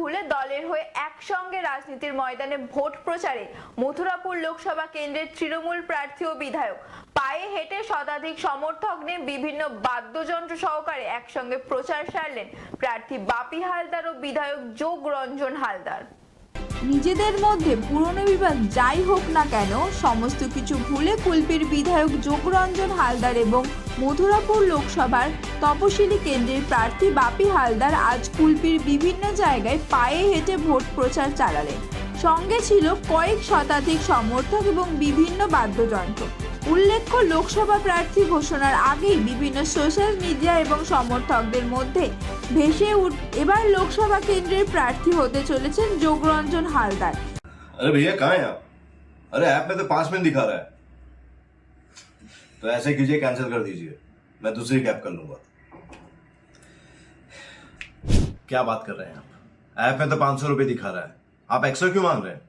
ভুলে দলের হয়ে একসঙ্গে রাজনীতির ময়দানে ভোট প্রচারে মথুরাপুর লোকসভা কেন্দ্রের তৃণমূল প্রার্থী ও বিধায়ক। পায়ে হেঁটে শতাধিক সমর্থক নিয়ে বিভিন্ন বাদ্যযন্ত্র সহকারে একসঙ্গে প্রচার সারলেন প্রার্থী বাপি হালদার ও বিধায়ক যোগ রঞ্জন হালদার। নিজেদের মধ্যে পুরনো বিবাদ যাই হোক না কেন, সমস্ত কিছু ভুলে কুলপির বিধায়ক যোগরঞ্জন হালদার এবং মথুরাপুর লোকসভার তপশিলি কেন্দ্রের প্রার্থী বাপি হালদার আজ কুলপির বিভিন্ন জায়গায় পায়ে হেঁটে ভোট প্রচার চালালেন। সঙ্গে ছিল কয়েক শতাধিক সমর্থক এবং বিভিন্ন বাদ্যযন্ত্র। উল্লেখ্য লোকসভা প্রার্থী ঘোষণার আগেই বিভিন্ন সোশ্যাল মিডিয়া এবং সমর্থকদের মধ্যে ভেসে উঠ এবার লোকসভা কেন্দ্রের প্রার্থী হতে চলেছেন যোগরঞ্জন হালদার अरे भैया कहाँ हैं आप अरे ऐप में तो पांच मिनट दिखा रहा है तो ऐसे कीजिए कैंसिल कर दीजिए मैं दूसरी कैब कर लूंगा क्या बात कर रहे हैं आप ऐप में तो पांच सौ रुपये दिखा रहा है आप एक्स्ट्रा क्यों मांग रहे हैं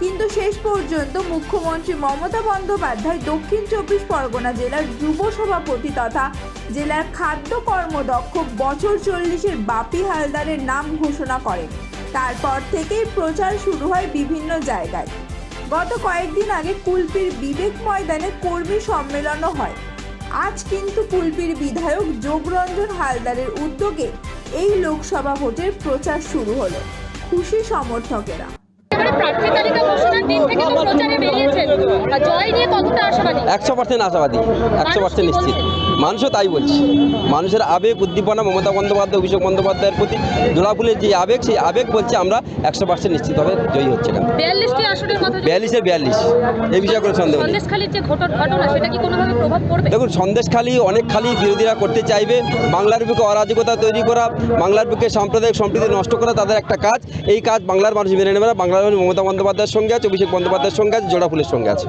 কিন্তু শেষ পর্যন্ত মুখ্যমন্ত্রী মমতা বন্দ্যোপাধ্যায় দক্ষিণ চব্বিশ পরগনা জেলার যুব সভাপতি তথা জেলার খাদ্য কর্মদক্ষ বছর চল্লিশের বাপি হালদারের নাম ঘোষণা করেন। তারপর থেকেই প্রচার শুরু হয় বিভিন্ন জায়গায়। গত কয়েকদিন আগে কুলপির বিবেক ময়দানে কর্মী সম্মেলনও হয়। আজ কিন্তু কুলপির বিধায়ক যোগরঞ্জন হালদারের উদ্যোগে এই লোকসভা ভোটের প্রচার শুরু হলো। খুশি সমর্থকেরা। প্রার্থী তালিকা ঘোষণার দিন থেকে তো প্রচারে বেরিয়েছেন জয় নিয়ে কতটা আশাবাদী? একশো পার্সেন্ট আশাবাদী একশো পার্সেন্ট নিশ্চিত। মানুষও তাই বলছে। মানুষের আবেগ উদ্দীপনা মমতা বন্দ্যোপাধ্যায় অভিষেক বন্দ্যোপাধ্যায়ের প্রতি জোড়াফুলের যে আবেগ সেই আবেগ বলছে আমরা একশো পার্সেন্ট নিশ্চিতভাবে জয়ী হচ্ছে না বিয়াল্লিশে বিয়াল্লিশ। এই বিষয়ে কোনো সন্দেহ দেখুন সন্দেশখালি অনেক খালি বিরোধীরা করতে চাইবে। বাংলার বুকে অরাজকতা তৈরি করা বাংলার বুকে সাম্প্রদায়িক সম্প্রীতি নষ্ট করা তাদের একটা কাজ। এই কাজ বাংলার মানুষ মেনে নেবে না। বাংলার মানুষ মমতা বন্দ্যোপাধ্যায়ের সঙ্গে আছে অভিষেক বন্দ্যোপাধ্যায়ের সঙ্গে আছে জোড়া ফুলের সঙ্গে আছে।